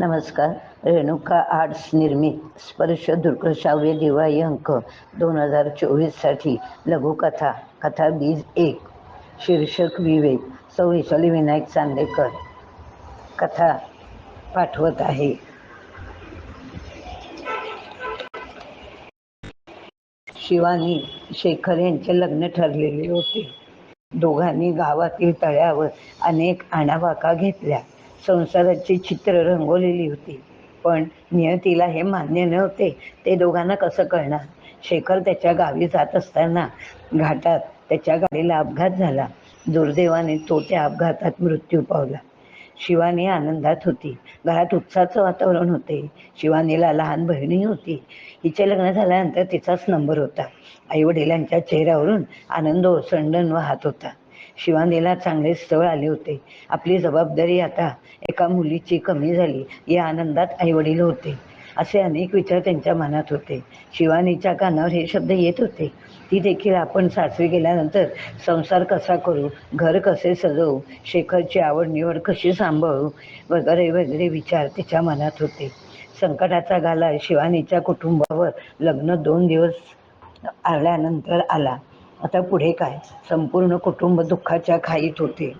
नमस्कार. रेणुका आर्ट्स निर्मित स्पर्श दुर्गश्राव्य दिवाळी अंक दोन हजार चोवीससाठी लघुकथा कथा बीज एक शीर्षक विवेक सौ वैशाली विनायक चांदेकर. कथा पाठवत आहे. शिवानी शेखर यांचे लग्न ठरलेले होते. दोघांनी गावातील तळ्यावर अनेक आणाबाका घेतल्या. संसाराची चित्र रंगवलेली होती. पण नियतीला हे मान्य नव्हते. ते दोघांना कसं कळणार? शेखर त्याच्या गावी जात असताना घाटात त्याच्या गाडीला अपघात झाला. दुर्दैवाने तो त्या अपघातात मृत्यू पावला. शिवानी आनंदात होती. घरात उत्साहाचं वातावरण होते. शिवानीला लहान बहिणी होती. हिचे लग्न झाल्यानंतर तिचाच नंबर होता. आईवडिलांच्या चेहऱ्यावरून आनंद ओसंडन वाहत होता. शिवानीला चांगले स्थळ आले होते. आपली जबाबदारी आता एका मुलीची कमी झाली. या आनंदात आईवडील होते. असे अनेक विचार त्यांच्या मनात होते. शिवानीच्या कानावर हे शब्द येत होते. ती देखील आपण सासरी गेल्यानंतर संसार कसा करू? घर कसे सजवू? शेखरची आवड निवड कशी सांभाळू? वगैरे वगैरे विचार तिच्या मनात होते. संकटाचा गाला शिवानीच्या कुटुंबावर लग्न दोन दिवस आल्यानंतर आला. आता पुढे काय? संपूर्ण कुटुंब दुःखाच्या खाईत होते.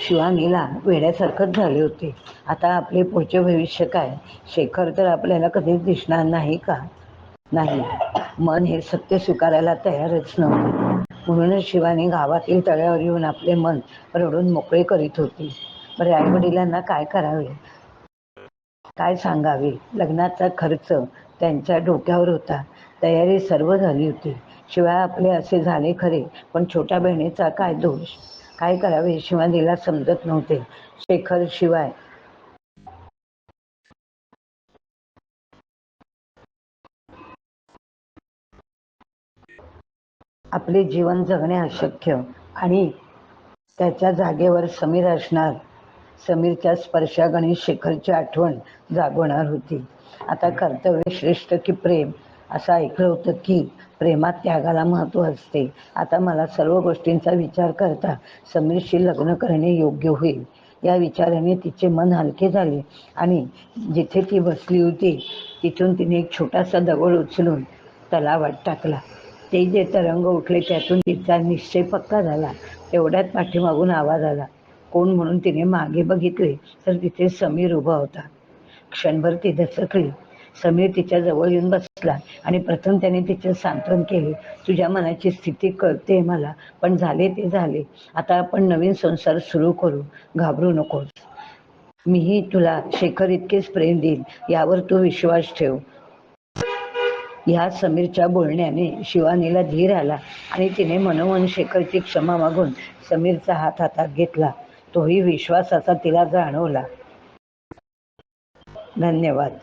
शिवानीला वेड्यासारखंच झाले होते. आता आपले पुढचे भविष्य काय? शेखर तर आपल्याला कधीच दिसणार नाही का? नाही. मन हे सत्य स्वीकारायला तयारच नव्हते. म्हणूनच शिवानी गावातील तळ्यावर येऊन आपले मन रडून मोकळे करीत होती. बरे आईवडिलांना काय करावे? काय सांगावे? लग्नाचा खर्च त्यांच्या डोक्यावर होता. तयारी सर्व झाली होती. शिवाय आपले असे झाले खरे पण छोट्या बहिणीचा काय दोष? काय करावे शिवानीला समजत नव्हते. शेखर शिवाय आपले जीवन जगणे अशक्य आणि त्याच्या जागेवर समीर असणार. समीरच्या स्पर्शागणी शेखरची आठवण जागवणार होती. आता कर्तव्य श्रेष्ठ की प्रेम? असं ऐकलं होतं की प्रेमात त्यागाला महत्त्व असते. आता मला सर्व गोष्टींचा विचार करता समीरशी लग्न करणे योग्य होईल. या विचाराने तिचे मन हलके झाले आणि जिथे ती बसली होती तिथून तिने एक छोटासा दगड उचलून तलावात टाकला. ते जे तरंग उठले त्यातून तिचा निश्चय पक्का झाला. तेवढ्यात पाठीमागून आवाज आला. कोण म्हणून तिने मागे बघितले? तर तिथे समीर उभा होता. क्षणभर ती दचकली. समीर तिच्या जवळ येऊन बसला आणि प्रथम त्याने तिचे सांत्वन केले. तुझ्या मनाची स्थिती कळते मला पण झाले ते झाले. आता आपण नवीन संसार सुरू करू. घाबरू नकोस. मीही तुला शेखर इतकेच प्रेम देईन यावर तू विश्वास ठेव. ह्या समीरच्या बोलण्याने शिवानीला धीर आला आणि तिने मनोमन शेखरची क्षमा मागून समीरचा हात हातात घेतला. तोही विश्वासाचा तिला जाणवला. धन्यवाद.